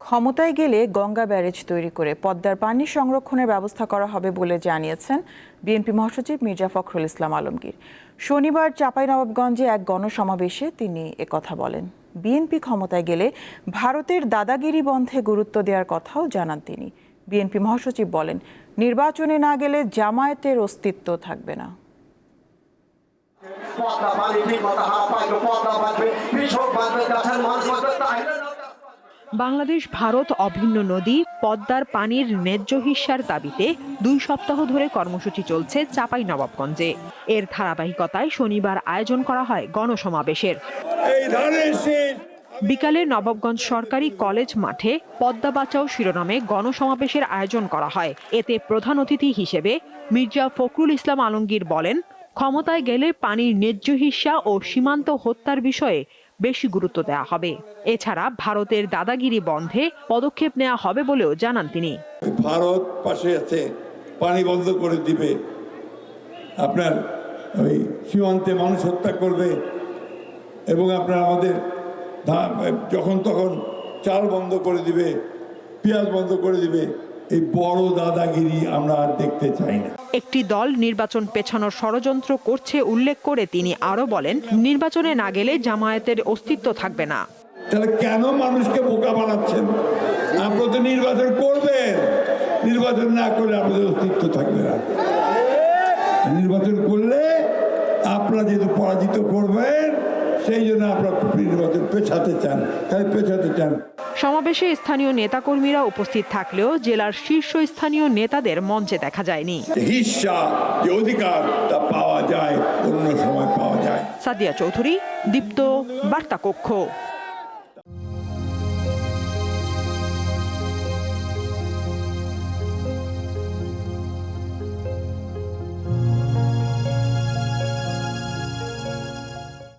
ক্ষমতায় গেলে গঙ্গা ব্যারেজ তৈরি করে পদ্মার পানি সংরক্ষণের ব্যবস্থা করা হবে বলে জানিয়েছেন বিএনপি মহাসচিব মির্জা ফখরুল ইসলাম আলমগীর। শনিবার চাঁপাইনবাবগঞ্জে এক গণসমাবেশে তিনি একথা বলেন। বিএনপি ক্ষমতায় গেলে ভারতের দাদাগিরি বন্ধে গুরুত্ব দেওয়ার কথাও জানান তিনি। বিএনপি মহাসচিব বলেন, নির্বাচনে না গেলে জামায়াতের অস্তিত্ব থাকবে না। পদ্মা পানি পদ্মা মানুষ বাংলাদেশ ভারত অভিন্ন নদী পদ্মার পানির ন্যায্য হিস্যার দাবিতে দুই সপ্তাহ ধরে কর্মসূচি চলছে চাপাই নবাবগঞ্জে এর ধারাবাহিকতায় শনিবার আয়োজন করা হয় গণসমাবেশের। বিকালে নবাবগঞ্জ সরকারি কলেজ মাঠে পদ্মা বাঁচাও শিরোনামে গণসমাবেশের আয়োজন করা হয়। এতে প্রধান অতিথি হিসেবে মির্জা ফখরুল ইসলাম আলমগীর বলেন ক্ষমতায় গেলে পানির ন্যায্য হিস্যা ও সীমান্ত হত্যার বিষয়ে বেশি গুরুত্ব দেওয়া হবে। এছাড়া ভারতের দাদাগিরি বন্ধে পদক্ষেপ নেওয়া হবে বলেও জানান তিনি। ভারত পাশে আছে, পানি বন্ধ করে দিবে। আপনার ওই সীমান্তে মানুষ হত্যা করবে এবং আপনার আমাদের যখন তখন চাল বন্ধ করে দিবে, পেঁয়াজ বন্ধ করে দিবে। এই বড় দাদাগিরি আমরা আর দেখতে চাই না। একটি দল নির্বাচন পেছানোর ষড়যন্ত্র করছে উল্লেখ করে তিনি আরও বলেন নির্বাচনে না গেলে জামায়াতের অস্তিত্ব থাকবে না। তাহলে কেন মানুষকে বোকা বানাচ্ছেন? আপনারা তো নির্বাচন করবেন। নির্বাচন না করলে আপনাদের অস্তিত্ব থাকবে না। নির্বাচন করলে আপনারা যেহেতু পরাজিত করবেন সেই জন্য আপনারা নির্বাচন পেছাতে চান তাই পেছাতে চান। সমাবেশে স্থানীয় নেতাকর্মীরা উপস্থিত থাকলেও জেলার শীর্ষ স্থানীয় নেতাদের মঞ্চে দেখা যায়নি। হিসা যে অধিকার তা পাওয়া যায় অন্য সময় পাওয়া যায়। সাদিয়া চৌধুরী দীপ্ত বার্তা কক্ষ